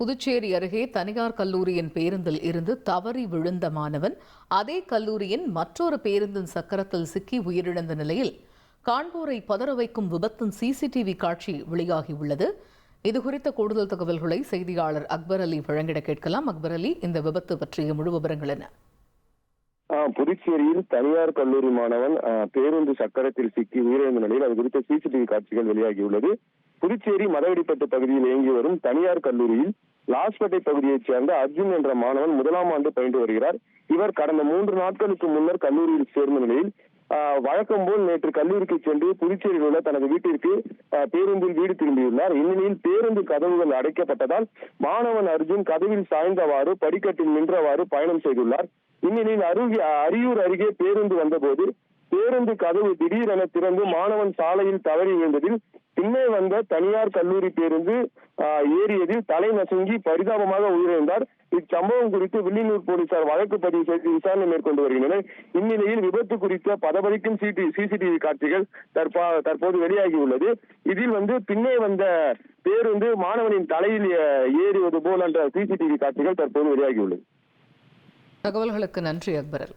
புதுச்சேரி அருகே தனியார் கல்லூரியின் பேருந்தில் இருந்து தவறி விழுந்த மாணவன் அதே கல்லூரியின் மற்றொரு பேருந்தின் சக்கரத்தில் சிக்கி உயிரிழந்த நிலையில் காண்போரை பதற வைக்கும் விபத்தின் சிசிடிவி காட்சி வெளியாகியுள்ளது. இதுகுறித்த கூடுதல் தகவல்களை செய்தியாளர் அக்பர் அலி வழங்கிட கேட்கலாம். அக்பர் அலி இந்த விபத்து பற்றிய முழு விவரங்கள் என்ன? புதுச்சேரியில் தனியார் கல்லூரி மாணவன் பேருந்து சக்கரத்தில் சிக்கி உயிரிழந்த நிலையில் அது குறித்த சிசிடிவி காட்சிகள் வெளியாகியுள்ளது. புதுச்சேரி மதவெடிப்பட்டு பகுதியில் இயங்கி வரும் தனியார் கல்லூரியில் லாஸ்பேட்டை பகுதியைச் சேர்ந்த அர்ஜுன் என்ற மாணவன் முதலாம் ஆண்டு பயின்று வருகிறார். இவர் கடந்த மூன்று நாட்களுக்கு முன்னர் கல்லூரியில் சேர்ந்த நிலையில் வழக்கம் போல் நேற்று கல்லூரிக்கு சென்று புதுச்சேரியில் உள்ள தனது வீட்டிற்கு பேருந்தில் வீடு திரும்பியுள்ளார். இந்நிலையில் பேருந்து கதவுகள் அடைக்கப்பட்டதால் மாணவன் அர்ஜுன் கதவில் சாய்ந்தவாறு படிக்கட்டில் நின்றவாறு பயணம் செய்துள்ளார். இந்நிலையில் அருகே அரியூர் அருகே பேருந்து வந்தபோது பேருந்து கதவு திடீரென திறந்து மாணவன் சாலையில் தவறி விழுந்ததில் பின்னே வந்த தனியார் கல்லூரி பேருந்து ஏறியதில் தலை நசுங்கி பரிதாபமாக உயிரிழந்தார். இச்சம்பவம் குறித்து வில்லியனூர் போலீசார் வழக்கு பதிவு செய்து விசாரணை மேற்கொண்டு வருகின்றனர். இந்நிலையில் விபத்து குறித்த பதபதிக்கும் சிசிடிவி காட்சிகள் தற்போது வெளியாகியுள்ளது. இதில் வந்து பின்னே வந்த பேருந்து மாணவனின் தலையில் ஏறுவது ஏறியது போல் என்ற சிசிடிவி காட்சிகள் தற்போது வெளியாகியுள்ளது. தகவல்களுக்கு நன்றி அக்பரல்.